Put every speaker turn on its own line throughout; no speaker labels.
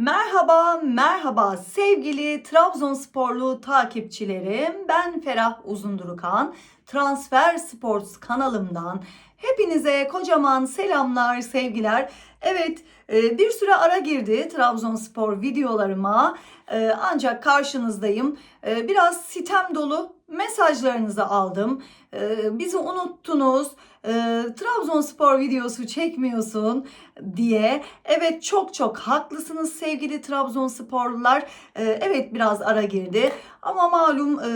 Merhaba, merhaba sevgili Trabzonsporlu takipçilerim. Ben Ferah Uzundurukan. Transfer Sports kanalımdan hepinize kocaman selamlar, sevgiler. Evet, e, bir süre ara girdi Trabzonspor videolarıma. E, Ancak karşınızdayım. E, Biraz sitem dolu mesajlarınızı aldım. E, Bizi unuttunuz. E, Trabzonspor videosu çekmiyorsun diye. Evet çok çok haklısınız sevgili Trabzonsporlular. Ee, evet biraz ara girdi ama malum e,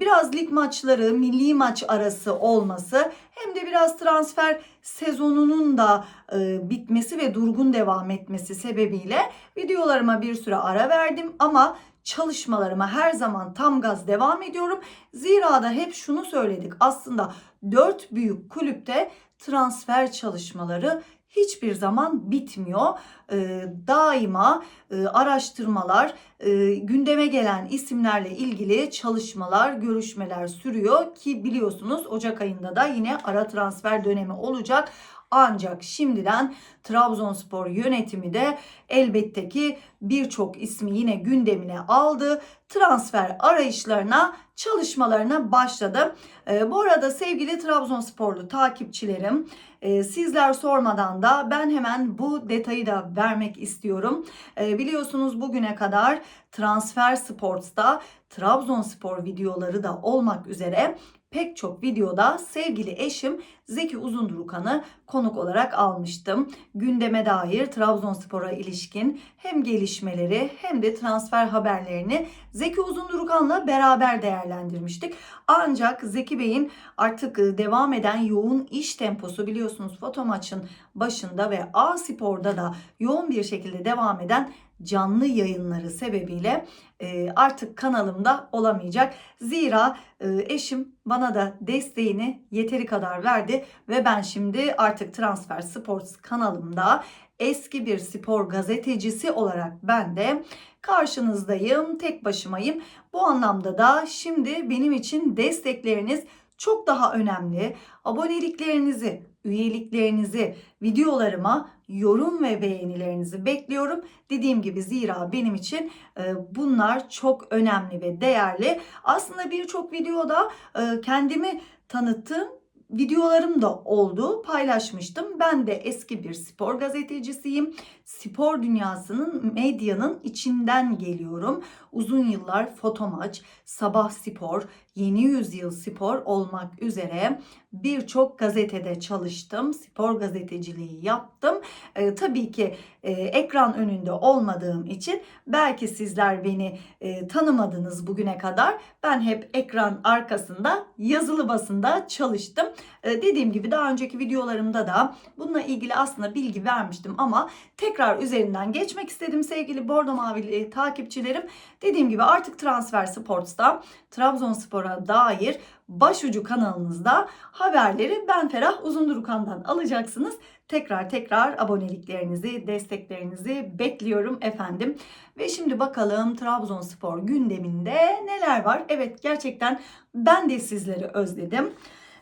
biraz lig maçları, milli maç arası olması hem de biraz transfer sezonunun da e, bitmesi ve durgun devam etmesi sebebiyle videolarıma bir süre ara verdim ama çalışmalarıma her zaman tam gaz devam ediyorum. Zira da hep şunu söyledik. Aslında dört büyük kulüpte transfer çalışmaları hiçbir zaman bitmiyor. Ee, daima e, araştırmalar, e, gündeme gelen isimlerle ilgili çalışmalar, görüşmeler sürüyor ki biliyorsunuz Ocak ayında da yine ara transfer dönemi olacak. Ancak şimdiden Trabzonspor yönetimi de elbette ki birçok ismi yine gündemine aldı. Transfer arayışlarına, çalışmalarına başladı. Ee, bu arada sevgili Trabzonsporlu takipçilerim, e, sizler sormadan da ben hemen bu detayı da vermek istiyorum. E, biliyorsunuz bugüne kadar Transfer Sports'ta Trabzonspor videoları da olmak üzere pek çok videoda sevgili eşim Zeki Uzundurukan'ı konuk olarak almıştım. Gündeme dair Trabzonspor'a ilişkin hem gelişmeleri hem de transfer haberlerini Zeki Uzundurukan'la beraber değerlendirmiştik. Ancak Zeki Bey'in artık devam eden yoğun iş temposu biliyorsunuz foto maçın başında ve A Spor'da da yoğun bir şekilde devam eden canlı yayınları sebebiyle e, artık kanalımda olamayacak. Zira e, eşim bana da desteğini yeteri kadar verdi ve ben şimdi artık Transfer Sports kanalımda eski bir spor gazetecisi olarak ben de karşınızdayım, tek başımayım. Bu anlamda da şimdi benim için destekleriniz çok daha önemli. Aboneliklerinizi, üyeliklerinizi, videolarıma yorum ve beğenilerinizi bekliyorum. Dediğim gibi zira benim için e, bunlar çok önemli ve değerli. Aslında birçok videoda e, kendimi tanıttığım videolarım da oldu. Paylaşmıştım. Ben de eski bir spor gazetecisiyim. Spor dünyasının, medyanın içinden geliyorum. Uzun yıllar Fotomaç, Sabah Spor, Yeni Yüzyıl Spor olmak üzere birçok gazetede çalıştım. Spor gazeteciliği yaptım. Ee, tabii ki e, ekran önünde olmadığım için belki sizler beni e, tanımadınız bugüne kadar. Ben hep ekran arkasında yazılı basında çalıştım. E, dediğim gibi daha önceki videolarımda da bununla ilgili aslında bilgi vermiştim ama tekrar üzerinden geçmek istedim sevgili Bordo Mavili takipçilerim. Dediğim gibi artık Transfer Sports'ta Trabzonspor'a dair başucu kanalınızda haberleri ben Ferah Uzundurukan'dan alacaksınız. Tekrar tekrar aboneliklerinizi, desteklerinizi bekliyorum efendim. Ve şimdi bakalım Trabzonspor gündeminde neler var? Evet gerçekten ben de sizleri özledim.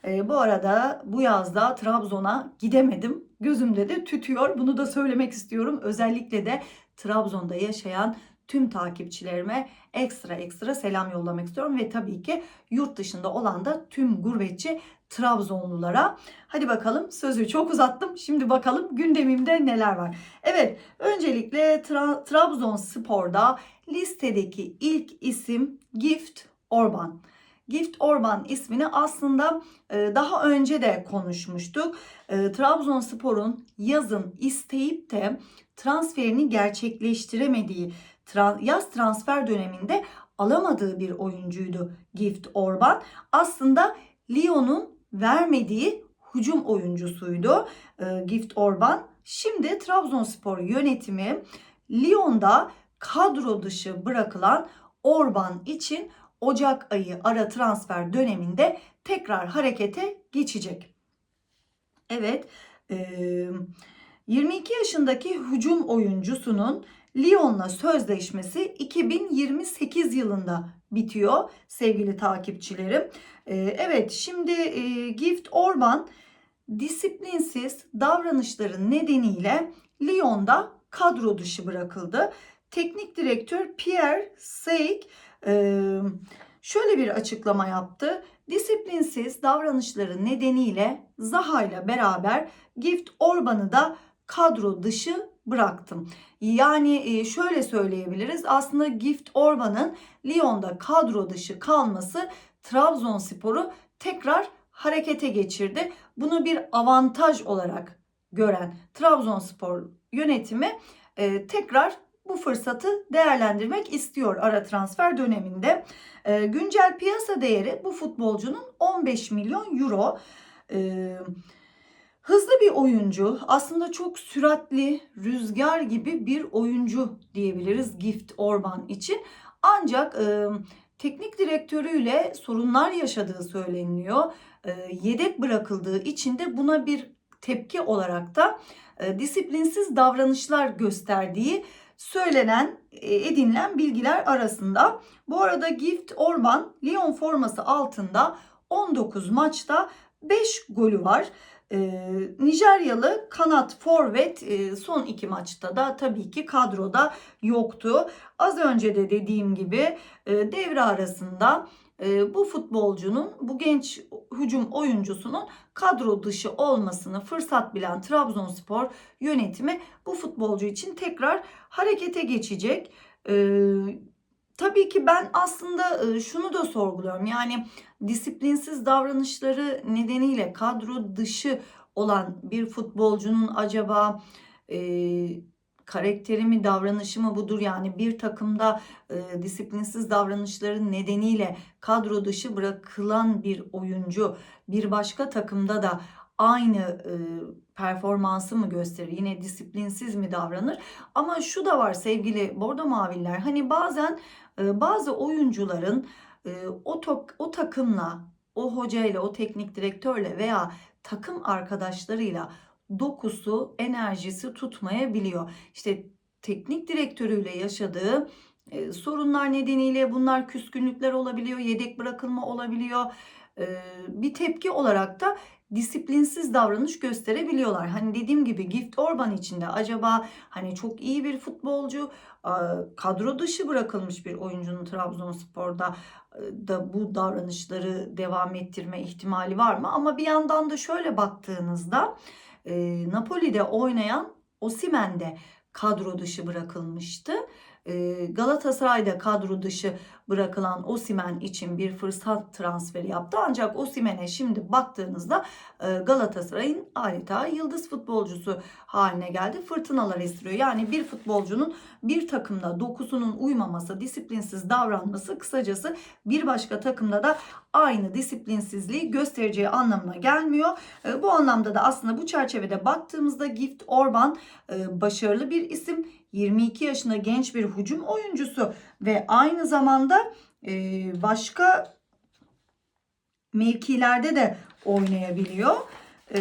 Ee, bu arada bu yazda Trabzon'a gidemedim. Gözümde de tütüyor. Bunu da söylemek istiyorum. Özellikle de Trabzon'da yaşayan tüm takipçilerime ekstra ekstra selam yollamak istiyorum ve tabii ki yurt dışında olan da tüm gurbetçi Trabzonlulara. Hadi bakalım sözü çok uzattım. Şimdi bakalım gündemimde neler var. Evet öncelikle Tra- Trabzonspor'da listedeki ilk isim Gift Orban. Gift Orban ismini aslında e, daha önce de konuşmuştuk. E, Trabzonspor'un yazın isteyip de transferini gerçekleştiremediği yaz transfer döneminde alamadığı bir oyuncuydu Gift Orban. Aslında Lyon'un vermediği hücum oyuncusuydu e, Gift Orban. Şimdi Trabzonspor yönetimi Lyon'da kadro dışı bırakılan Orban için Ocak ayı ara transfer döneminde tekrar harekete geçecek. Evet, e, 22 yaşındaki hücum oyuncusunun Lyon'la sözleşmesi 2028 yılında bitiyor sevgili takipçilerim. E, evet, şimdi e, Gift Orban disiplinsiz davranışları nedeniyle Lyon'da kadro dışı bırakıldı. Teknik direktör Pierre Seig e, şöyle bir açıklama yaptı. Disiplinsiz davranışları nedeniyle Zaha ile beraber Gift Orban'ı da kadro dışı bıraktım. Yani e, şöyle söyleyebiliriz. Aslında Gift Orban'ın Lyon'da kadro dışı kalması Trabzonspor'u tekrar harekete geçirdi. Bunu bir avantaj olarak gören Trabzonspor yönetimi e, tekrar bu fırsatı değerlendirmek istiyor ara transfer döneminde. E, güncel piyasa değeri bu futbolcunun 15 milyon euro. E, hızlı bir oyuncu, aslında çok süratli, rüzgar gibi bir oyuncu diyebiliriz Gift Orban için. Ancak e, teknik direktörüyle sorunlar yaşadığı söyleniliyor. E, yedek bırakıldığı için de buna bir tepki olarak da e, disiplinsiz davranışlar gösterdiği söylenen, e, edinilen bilgiler arasında. Bu arada Gift Orban Lyon forması altında 19 maçta 5 golü var. Ee, Nijeryalı kanat forvet e, son iki maçta da tabii ki kadroda yoktu. Az önce de dediğim gibi e, devre arasında e, bu futbolcunun, bu genç hücum oyuncusunun kadro dışı olmasını fırsat bilen Trabzonspor yönetimi bu futbolcu için tekrar harekete geçecek. E, tabii ki ben aslında şunu da sorguluyorum. Yani disiplinsiz davranışları nedeniyle kadro dışı olan bir futbolcunun acaba e, karakteri mi davranışı mı budur yani bir takımda e, disiplinsiz davranışların nedeniyle kadro dışı bırakılan bir oyuncu bir başka takımda da aynı e, performansı mı gösterir? Yine disiplinsiz mi davranır? Ama şu da var sevgili Bordo Maviller. Hani bazen e, bazı oyuncuların e, o, tok, o takımla, o hocayla, o teknik direktörle veya takım arkadaşlarıyla dokusu, enerjisi tutmayabiliyor. İşte teknik direktörüyle yaşadığı e, sorunlar nedeniyle bunlar küskünlükler olabiliyor, yedek bırakılma olabiliyor. Bir tepki olarak da disiplinsiz davranış gösterebiliyorlar. Hani dediğim gibi Gift Orban içinde acaba hani çok iyi bir futbolcu, kadro dışı bırakılmış bir oyuncunun Trabzonspor'da da bu davranışları devam ettirme ihtimali var mı? Ama bir yandan da şöyle baktığınızda Napoli'de oynayan Osimen de kadro dışı bırakılmıştı. Galatasaray'da kadro dışı bırakılan Osimen için bir fırsat transferi yaptı. Ancak Osimen'e şimdi baktığınızda Galatasaray'ın adeta yıldız futbolcusu haline geldi. Fırtınalar estiriyor. Yani bir futbolcunun bir takımda dokusunun uymaması, disiplinsiz davranması kısacası bir başka takımda da aynı disiplinsizliği göstereceği anlamına gelmiyor. Bu anlamda da aslında bu çerçevede baktığımızda Gift Orban başarılı bir isim 22 yaşında genç bir hücum oyuncusu ve aynı zamanda e, başka mevkilerde de oynayabiliyor. E,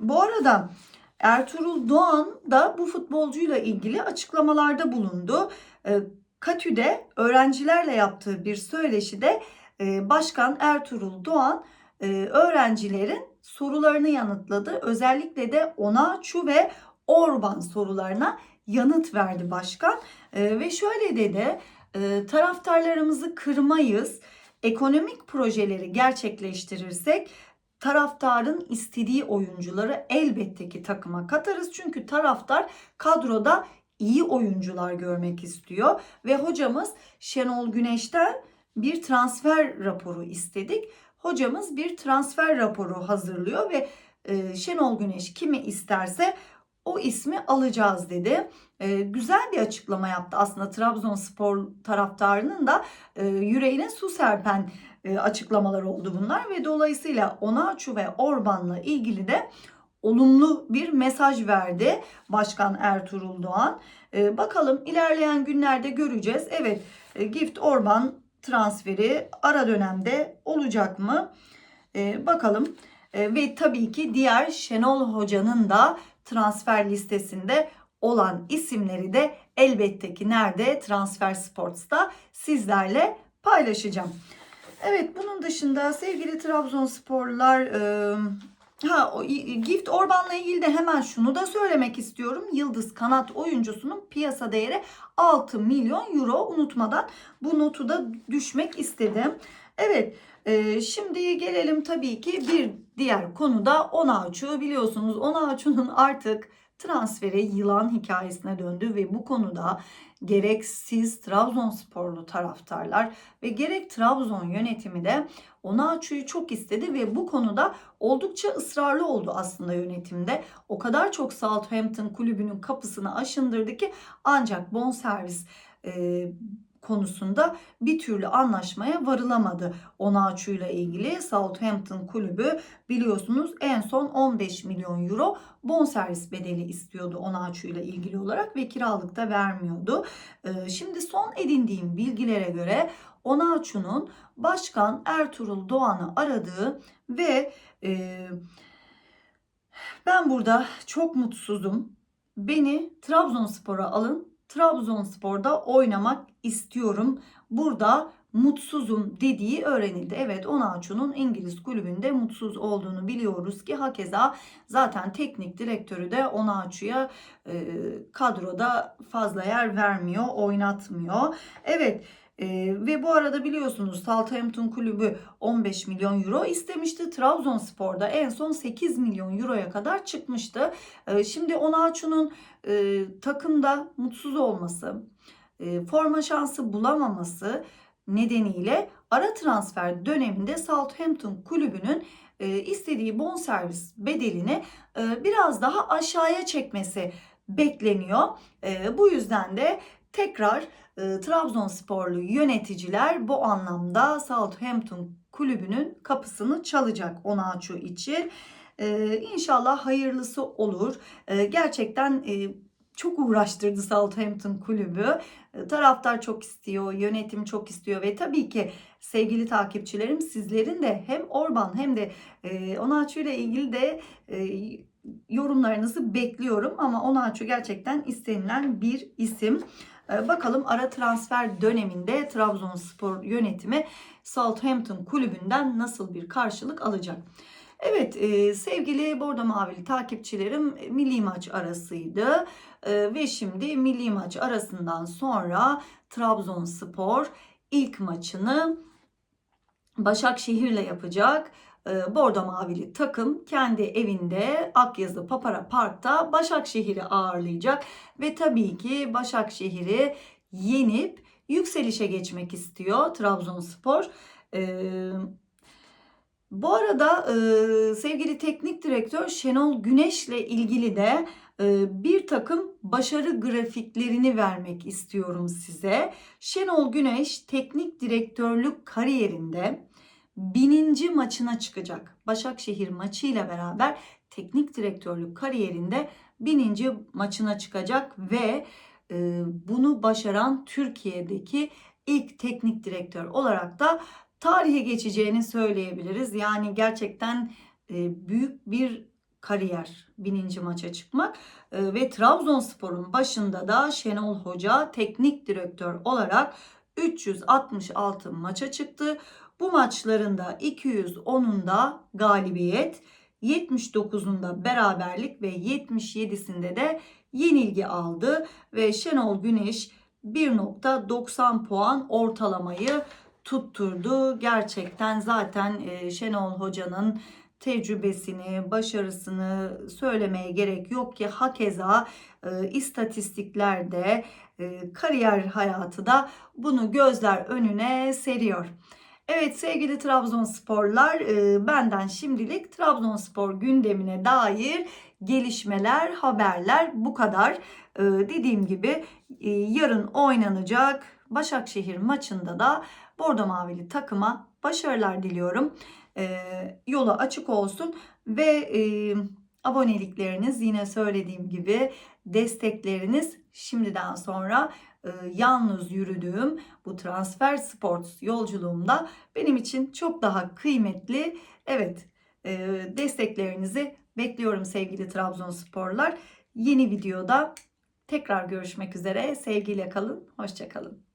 bu arada Ertuğrul Doğan da bu futbolcuyla ilgili açıklamalarda bulundu. E, Katü'de öğrencilerle yaptığı bir söyleşide Başkan Ertuğrul Doğan öğrencilerin sorularını yanıtladı. Özellikle de Onaçu ve Orban sorularına yanıt verdi başkan. E, ve şöyle dedi e, taraftarlarımızı kırmayız. Ekonomik projeleri gerçekleştirirsek taraftarın istediği oyuncuları elbette ki takıma katarız. Çünkü taraftar kadroda iyi oyuncular görmek istiyor. Ve hocamız Şenol Güneş'ten bir transfer raporu istedik. Hocamız bir transfer raporu hazırlıyor ve e, Şenol Güneş kimi isterse o ismi alacağız dedi. E, güzel bir açıklama yaptı aslında Trabzonspor taraftarının da e, yüreğine su serpen e, açıklamalar oldu bunlar ve dolayısıyla Onaçu ve Orban'la ilgili de olumlu bir mesaj verdi Başkan Ertuğrul Doğan. E, bakalım ilerleyen günlerde göreceğiz. Evet e, Gift Orban transferi ara dönemde olacak mı? E, bakalım. E, ve tabii ki diğer Şenol Hoca'nın da transfer listesinde olan isimleri de elbette ki nerede Transfer Sports'ta sizlerle paylaşacağım. Evet bunun dışında sevgili Trabzonsporlar Ha, o, Gift Orban'la ilgili de hemen şunu da söylemek istiyorum. Yıldız kanat oyuncusunun piyasa değeri 6 milyon euro. Unutmadan bu notu da düşmek istedim. Evet, e, şimdi gelelim tabii ki bir diğer konuda Onaçu. Biliyorsunuz Onaçu'nun artık transferi yılan hikayesine döndü ve bu konuda gerek siz Trabzonsporlu taraftarlar ve gerek Trabzon yönetimi de Onaçu'yu çok istedi ve bu konuda oldukça ısrarlı oldu aslında yönetimde. O kadar çok Southampton kulübünün kapısını aşındırdı ki ancak bonservis e, konusunda bir türlü anlaşmaya varılamadı. Onaçu ile ilgili Southampton kulübü biliyorsunuz en son 15 milyon euro bonservis bedeli istiyordu Onaçu ile ilgili olarak ve kiralık da vermiyordu. Ee, şimdi son edindiğim bilgilere göre Onaçu'nun Başkan Ertuğrul Doğan'ı aradığı ve e, ben burada çok mutsuzum. Beni Trabzonspor'a alın. Trabzonspor'da oynamak istiyorum. Burada mutsuzum dediği öğrenildi. Evet Onaçu'nun İngiliz kulübünde mutsuz olduğunu biliyoruz ki hakeza zaten teknik direktörü de Onaçu'ya e, kadroda fazla yer vermiyor, oynatmıyor. Evet ee, ve bu arada biliyorsunuz Southampton kulübü 15 milyon euro istemişti. Trabzonspor'da en son 8 milyon euroya kadar çıkmıştı. Ee, şimdi Onaçu'nun e, takımda mutsuz olması, e, forma şansı bulamaması nedeniyle ara transfer döneminde Southampton kulübünün e, istediği bonservis bedelini e, biraz daha aşağıya çekmesi bekleniyor. E, bu yüzden de tekrar e, Trabzonsporlu yöneticiler bu anlamda Southampton kulübünün kapısını çalacak Onaçu için. E, inşallah hayırlısı olur. E, gerçekten e, çok uğraştırdı Southampton kulübü. E, taraftar çok istiyor, yönetim çok istiyor ve tabii ki sevgili takipçilerim sizlerin de hem Orban hem de e, Onaçu ile ilgili de e, yorumlarınızı bekliyorum ama Onaçu gerçekten istenilen bir isim. E, bakalım ara transfer döneminde Trabzonspor yönetimi Southampton kulübünden nasıl bir karşılık alacak? Evet e, sevgili Bordo Mavili takipçilerim milli maç arasıydı e, ve şimdi milli maç arasından sonra Trabzonspor ilk maçını Başakşehir'le yapacak. E, Bordo Mavili takım kendi evinde Akyazı Papara Park'ta Başakşehir'i ağırlayacak ve tabii ki Başakşehir'i yenip yükselişe geçmek istiyor Trabzonspor. Ee, bu arada e, sevgili teknik direktör Şenol Güneş'le ilgili de e, bir takım başarı grafiklerini vermek istiyorum size. Şenol Güneş teknik direktörlük kariyerinde bininci maçına çıkacak. Başakşehir maçıyla beraber teknik direktörlük kariyerinde bininci maçına çıkacak ve e, bunu başaran Türkiye'deki ilk teknik direktör olarak da tarihe geçeceğini söyleyebiliriz. Yani gerçekten e, büyük bir kariyer bininci maça çıkmak e, ve Trabzonspor'un başında da Şenol Hoca teknik direktör olarak 366 maça çıktı. Bu maçlarında 210'unda galibiyet, 79'unda beraberlik ve 77'sinde de yenilgi aldı ve Şenol Güneş 1.90 puan ortalamayı tutturdu. Gerçekten zaten e, Şenol Hoca'nın tecrübesini, başarısını söylemeye gerek yok ki hakeza e, istatistiklerde, e, kariyer hayatı da bunu gözler önüne seriyor. Evet sevgili Trabzonsporlar e, benden şimdilik Trabzonspor gündemine dair gelişmeler, haberler bu kadar. E, dediğim gibi e, yarın oynanacak Başakşehir maçında da Bordo Mavili takıma başarılar diliyorum. Yola açık olsun ve abonelikleriniz yine söylediğim gibi destekleriniz şimdiden sonra e, yalnız yürüdüğüm bu transfer sports yolculuğumda benim için çok daha kıymetli. Evet e, desteklerinizi bekliyorum sevgili Trabzonsporlar. Yeni videoda tekrar görüşmek üzere. Sevgiyle kalın, hoşçakalın.